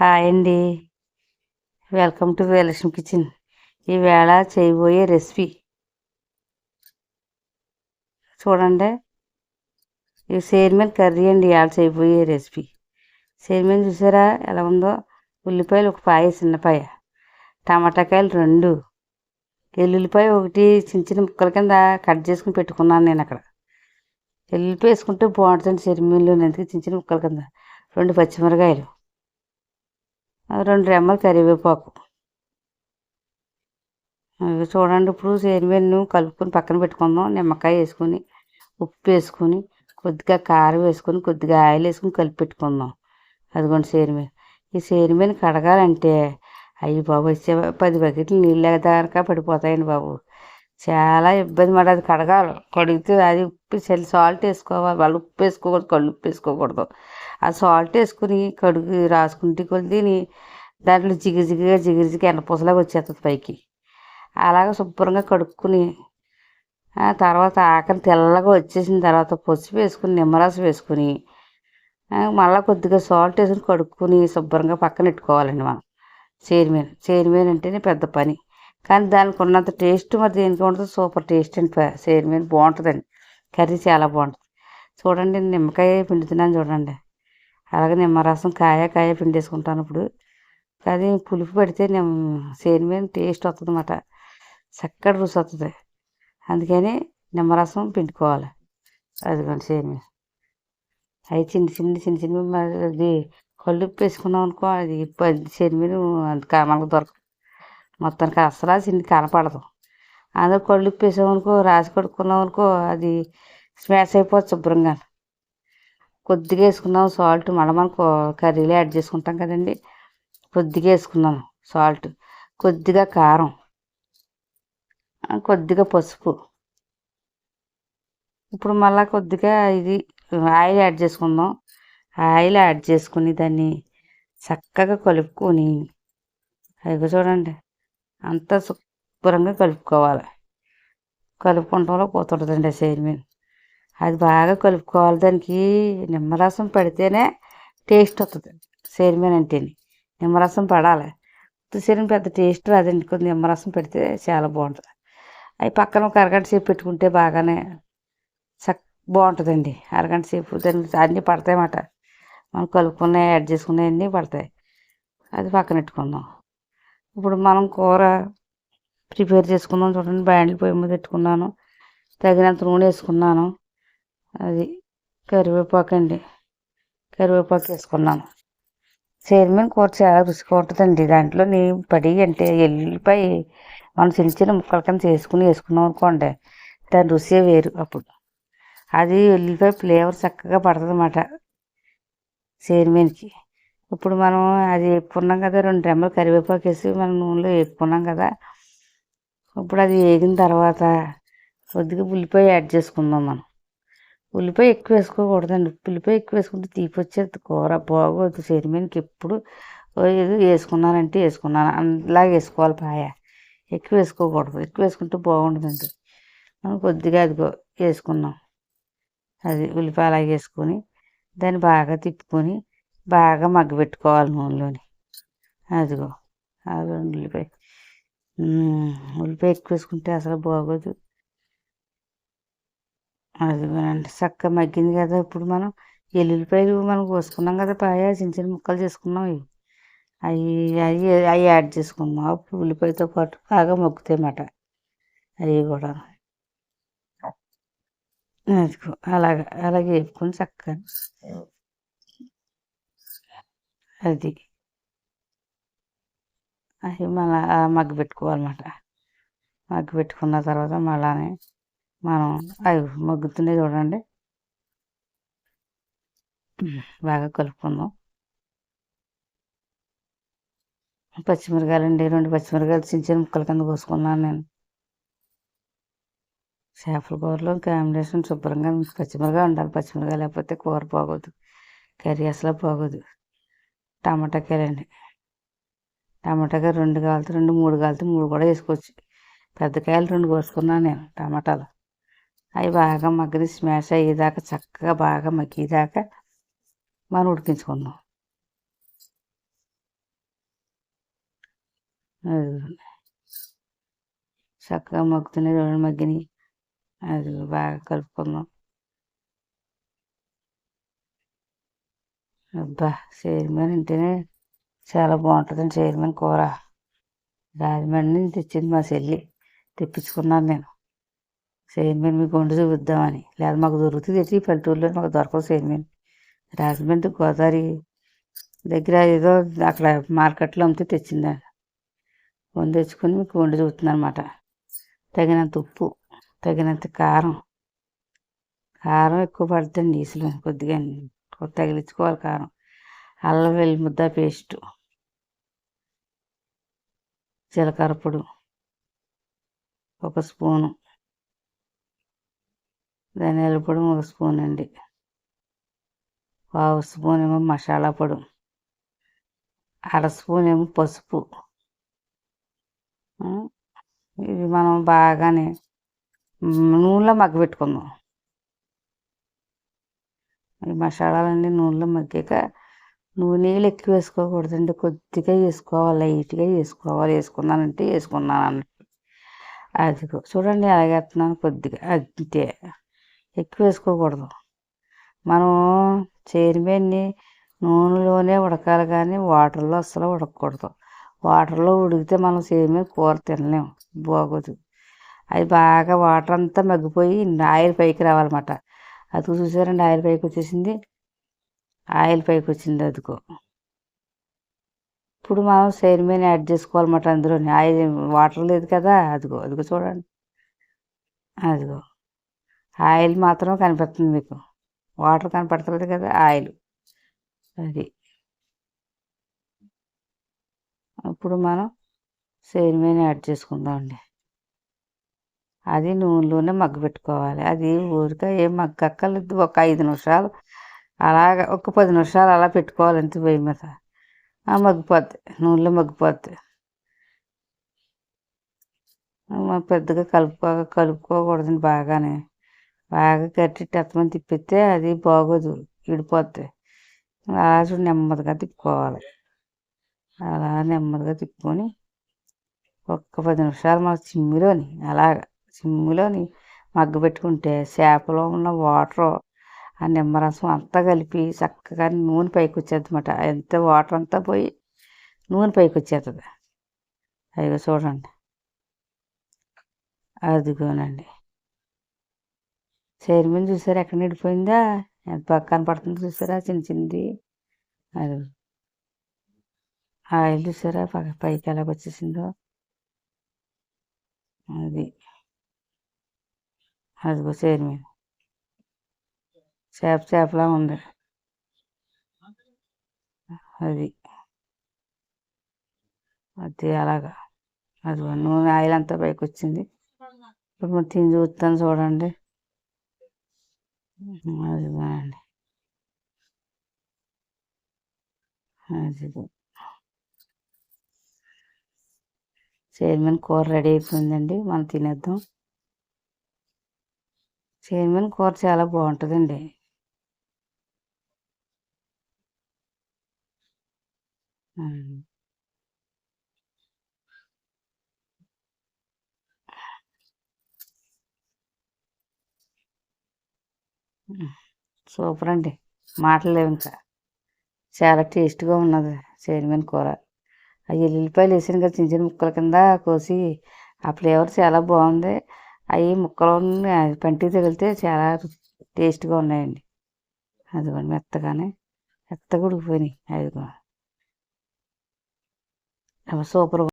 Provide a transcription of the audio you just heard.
Hi అండి. Welcome to Vijayalakshmi kitchen ఈవేళ చేయబోయే రెసిపీ చూడండి. ఈ సేర్మన్ కర్రీ అండి ఇవాళ చేయబోయే రెసిపీ సేర్మన్ చూసారా ఎలా ఉందో? ఉల్లిపాయలు ఒక పాయ చిన్నపాయ టమాటాకాయలు రెండు. ఎల్లుల్లిపాయ ఒకటి చిన్న చిన్న ముక్కల కింద కట్ చేసుకుని పెట్టుకున్నాను నేను అక్కడ. ఎల్లుల్లిపాయ వేసుకుంటే బాగుంటుంది సెరిమీన్లో ఎందుకు చిన్న చిన్న ముక్కల కింద. రెండు పచ్చిమిరకాయలు. రెండు రెమ్మలు కరివేపాకు. అవి చూడండి ఇప్పుడు సేరిమీను కలుపుకొని పక్కన పెట్టుకుందాం. నిమ్మకాయ వేసుకొని ఉప్పు వేసుకొని కొద్దిగా కారం వేసుకొని కొద్దిగా ఆయిల్ వేసుకొని కలిపి పెట్టుకుందాం. అదిగోండి సేరిమీను ఈ సేరిమీను కడగాలంటే అయ్యి బాబు వచ్చే పది బకెట్లు నీళ్ళు దాకా పడిపోతాయండి బాబు. చాలా ఇబ్బంది మాట అది కడగాలి. కడిగితే అది ఉప్పు సాల్ట్ వేసుకోవాలి. వాళ్ళు ఉప్పు వేసుకోకూడదు కళ్ళు ఉప్పు వేసుకోకూడదు. ఆ సాల్ట్ వేసుకుని కడుగు రాసుకుంటే కొద్ది దాంట్లో జిగిరి జిగిరిగా జిగిరి జిగి వచ్చేస్తుంది పైకి. అలాగ శుభ్రంగా కడుక్కుని తర్వాత ఆకలి తెల్లగా వచ్చేసిన తర్వాత పసుపు వేసుకుని నిమ్మరసం వేసుకుని మళ్ళీ కొద్దిగా సాల్ట్ వేసుకుని కడుక్కుని శుభ్రంగా పక్కన పెట్టుకోవాలండి మనం. చేరిమీన్ చేరిమేన్ అంటేనే పెద్ద పని. కానీ దానికి ఉన్నంత టేస్ట్ మరి దేనికి ఉంటుంది సూపర్ టేస్ట్ అండి చేరిమీన్ బాగుంటుందండి. కర్రీ చాలా బాగుంటుంది. చూడండి నిమ్మకాయ పిండుతున్నాను చూడండి. అలాగే నిమ్మరసం కాయ కాయ పిండేసుకుంటాను ఇప్పుడు. కానీ పులుపు పెడితే నిమ్మ సేమియా టేస్ట్ వస్తుంది అన్నమాట చక్కటి రుచి వస్తుంది అందుకని నిమ్మరసం పిండుకోవాలి. అదిగోండి సేమియా అవి చిన్న చిన్న చిన్న చిన్న అది కళ్ళు వేసుకున్నాం అనుకో అది సేమియా అంత మనకు దొరకదు. మొత్తానికి అసలు చిన్న కనపడదు అందులో కళ్ళు వేసాం అనుకో రాసి కడుక్కున్నాం అనుకో అది స్మాష్ అయిపోతుంది శుభ్రంగా కొద్దిగా వేసుకున్నాం. సాల్ట్ మళ్ళీ మనం కర్రీలో యాడ్ చేసుకుంటాం కదండి. కొద్దిగా వేసుకున్నాను సాల్ట్. కొద్దిగా కారం. కొద్దిగా పసుపు. ఇప్పుడు మళ్ళీ కొద్దిగా ఇది ఆయిల్ యాడ్ చేసుకుందాం. ఆయిల్ యాడ్ చేసుకుని దాన్ని చక్కగా కలుపుకొని అవి చూడండి. అంతా శుభ్రంగా కలుపుకోవాలి. కలుపుకుంటంలో పోతుంటుందండి ఆ మీద. అది బాగా కలుపుకోవాలి దానికి. నిమ్మరసం పడితేనే టేస్ట్ వస్తుంది సేరిమీన్ అంటేని నిమ్మరసం పడాలి. ఉత్తిసేరిన పెద్ద టేస్ట్ రాదండి. కొంచెం నిమ్మరసం పెడితే చాలా బాగుంటుంది. అవి పక్కన ఒక అరగంట సేపు పెట్టుకుంటే బాగానే చక్ బాగుంటుందండి. అరగంట సేపు దానికి అన్నీ పడతాయన్నమాట మనం కలుపుకున్నాయి యాడ్ చేసుకున్నాయి అన్నీ పడతాయి. అది పక్కన పెట్టుకుందాం. ఇప్పుడు మనం కూర ప్రిపేర్ చేసుకుందాం. చూడండి బ్యాండ్లు పొయ్యి మీద పెట్టుకున్నాను. తగినంత నూనె వేసుకున్నాను. అది కరివేపాకు అండి. కరివేపాకు వేసుకున్నాను. చైర్మన్ కూర చాలా రుచిగా ఉంటుందండి. దాంట్లో నీ పడి అంటే ఎల్లిపాయ మనం చిన్న చిన్న ముక్కల కింద చేసుకుని వేసుకున్నాం అనుకోండి దాని రుచి వేరు అప్పుడు. అది ఎల్లిపాయ ఫ్లేవర్ చక్కగా పడుతుంది అన్నమాట చైర్మన్కి ఇప్పుడు మనం అది వేపుకున్నాం కదా రెండు రెమ్మలు కరివేపాకు వేసి మనం నూనెలో వేపుకున్నాం కదా ఇప్పుడు అది వేగిన తర్వాత కొద్దిగా ఉల్లిపాయ యాడ్ చేసుకుందాం మనం. ఉల్లిపాయ ఎక్కువ వేసుకోకూడదండి. ఉల్లిపాయ ఎక్కువ వేసుకుంటే తీపి వచ్చేది కూర బాగోదు. చైర్మన్కి ఎప్పుడు ఏదో వేసుకున్నానంటే వేసుకున్నాను. అలాగే వేసుకోవాలి పాయ. ఎక్కువ వేసుకోకూడదు. ఎక్కువ వేసుకుంటే బాగుంటుందండి మనం కొద్దిగా అదిగో వేసుకున్నాం. అది ఉల్లిపాయ అలాగే వేసుకొని దాన్ని బాగా తిప్పుకొని బాగా మగ్గబెట్టుకోవాలి నూనెలోని. అదిగో. అదిగో ఉల్లిపాయ. ఉల్లిపాయ ఎక్కువ వేసుకుంటే అసలు బాగోదు. అదిగోనండి చక్కగా మగ్గింది కదా ఇప్పుడు మనం. ఎల్లుల్లిపాయలు మనం కోసుకున్నాం కదా పాయ చిన్న చిన్న ముక్కలు చేసుకున్నాం అవి అవి అవి యాడ్ చేసుకున్నాం అప్పుడు ఉల్లిపాయతో పాటు బాగా మగ్గుతాయి అన్నమాట అవి కూడా. అదిగో అలాగ అలాగే వేపుకొని చక్కగా. అది. అవి మళ్ళీ మగ్గు పెట్టుకోవాలన్నమాట మగ్గు పెట్టుకున్న తర్వాత మళ్ళానే మనం అవి మగ్గుతున్నాయి చూడండి. బాగా కలుపుకుందాం. పచ్చిమిరకాయలు అండి రెండు పచ్చిమిరకాయలు చిన్న చిన్న ముక్కల కింద కోసుకున్నాను నేను. చేపల కూరలో కాంబినేషన్ శుభ్రంగా పచ్చిమిరకాయ ఉండాలి పచ్చిమిరకాయ లేకపోతే కూర పోగదు కర్రీ అసలు బాగోదు టమాటాకాయలండి టమాటాకాయ రెండు కావాలితే రెండు మూడు కావాలితే మూడు కూడా వేసుకోవచ్చు. పెద్ద కాయలు రెండు కోసుకున్నాను నేను టమాటాలు. అవి బాగా మగ్గిన స్మాష్ అయ్యేదాకా చక్కగా బాగా మగ్గేదాకా మనం ఉడికించుకుందాం. చక్కగా మగ్గుతున్నాయి రెండు మగ్గినాయి. అది బాగా కలుపుకుందాం. అబ్బా చైర్మన్ అంటేనే చాలా బాగుంటుందండి చైర్మన్ కూర. రాజమండ్రి నుంచి తెచ్చింది మా చెల్లి. తెప్పించుకున్నాను నేను. చైర్మన్ మీకు వండి చూపిద్దామని. లేదా మాకు దొరుకుతుంది తెచ్చి ఈ పల్లెటూరులో మాకు దొరకదు చైర్మన్ రాజమండ్రి గోదావరి దగ్గర ఏదో అక్కడ మార్కెట్లో అమ్మితే తెచ్చిందండి వండి తెచ్చుకొని మీకు వండి చూపుతుంది అనమాట తగినంత ఉప్పు తగినంత కారం. కారం ఎక్కువ పడుతుంది అసలు కొద్దిగా తగిలించుకోవాలి కారం. అల్లం వెల్లి ముద్ద పేస్టు. జీలకర్ర పొడి. ఒక స్పూను. ధనియాల పొడి ఒక స్పూన్ అండి. పావు స్పూన్ ఏమో మసాలా పొడి. అర స్పూన్ ఏమో పసుపు. ఇవి మనం బాగానే నూనెలో మగ్గబెట్టుకుందాం ఈ మసాలాలన్నీ నూనెలో మగ్గాక నూనెలు ఎక్కువ వేసుకోకూడదండి. కొద్దిగా వేసుకోవాలి లైట్గా వేసుకోవాలి. వేసుకున్నానంటే వేసుకున్నాను అన్నట్టు. అది చూడండి అలాగేస్తున్నాను కొద్దిగా. అంతే. ఎక్కువ వేసుకోకూడదు. మనం చేరిమేన్ని నూనెలోనే ఉడకాలి కానీ వాటర్లో అస్సలు ఉడకకూడదు. వాటర్లో ఉడికితే మనం చేరిమే కూర తినలేము బాగోదు. అది బాగా వాటర్ అంతా మగ్గిపోయి ఆయిల్ పైకి రావాలన్నమాట. అది చూసారండి ఆయిల్ పైకి వచ్చేసింది. ఆయిల్ పైకి వచ్చింది అదిగో. ఇప్పుడు మనం సైర్మీన్ యాడ్ చేసుకోవాలన్నమాట అందులోని. ఆయిల్ వాటర్ లేదు కదా అదిగో అదిగో చూడండి. అదిగో. ఆయిల్ మాత్రం కనిపిస్తుంది మీకు. వాటర్ కనపడుతుంది కదా ఆయిల్. అది. అప్పుడు మనం సేమియాని యాడ్ చేసుకుందామండి. అది నూనెలోనే మగ్గ పెట్టుకోవాలి. అది ఊరికే ఏం మగ్గక్కర్లేదు. ఒక ఐదు నిమిషాలు అలాగ ఒక పది నిమిషాలు అలా పెట్టుకోవాలి అంతే పొయ్యి మీద. మగ్గిపోద్ది. నూనెలో మగ్గిపోద్ది. పెద్దగా కలుపుకో కలుపుకోకూడదండి బాగానే. బాగా గట్టి టెత్తమని తిప్పితే అది బాగోదు విడిపోద్ది. అలా చూడు నెమ్మదిగా తిప్పుకోవాలి. అలా నెమ్మదిగా తిప్పుకొని ఒక్క పది నిమిషాలు మన చిమ్మిలోని అలాగ మగ్గ పెట్టుకుంటే చేపలో ఉన్న వాటర్ ఆ నిమ్మరసం అంతా కలిపి చక్కగా నూనె పైకి వచ్చేద్దమాట ఎంత వాటర్ అంతా పోయి నూనె పైకి వచ్చేస్తుంది అదిగో చూడండి. అదిగోనండి. చైర్మన్ చూసారా ఎక్కడ నిడిపోయిందా? ఎంత బాగా కనపడుతుంది చూసారా? చిన్న చిన్నది. అది ఆయిల్ చూసారా? పైకి ఎలాగ వచ్చేసిందో. అది. అదిగో చైర్మన్ చేప చేపలా ఉంది. అది. అది అలాగా. అది నూనె ఆయిల్ అంతా పైకి వచ్చింది. ఇప్పుడు మరి తిని చూస్తాను చూడండి. అది బాగుంది అది చైర్మన్ కూర రెడీ అయిపోయిందండి. మనం తినేద్దాం. చైర్మన్ కూర చాలా బాగుంటుందండి. సూపర్ అండి మాటలు లేవు ఇంకా. చాలా టేస్ట్గా ఉన్నది చైర్మన్ కూర. ఆ ఎల్లుల్లిపాయలు వేసాను కదా చిన్న చిన్న ముక్కల కింద కోసి ఆ ఫ్లేవర్ చాలా బాగుంది. అవి ముక్కలు పంటికి తగిలితే చాలా టేస్ట్గా ఉన్నాయండి. అదిగోండి మెత్తగానే మెత్తగా ఉడికిపోయినాయి. అదిగో. సూపర్గా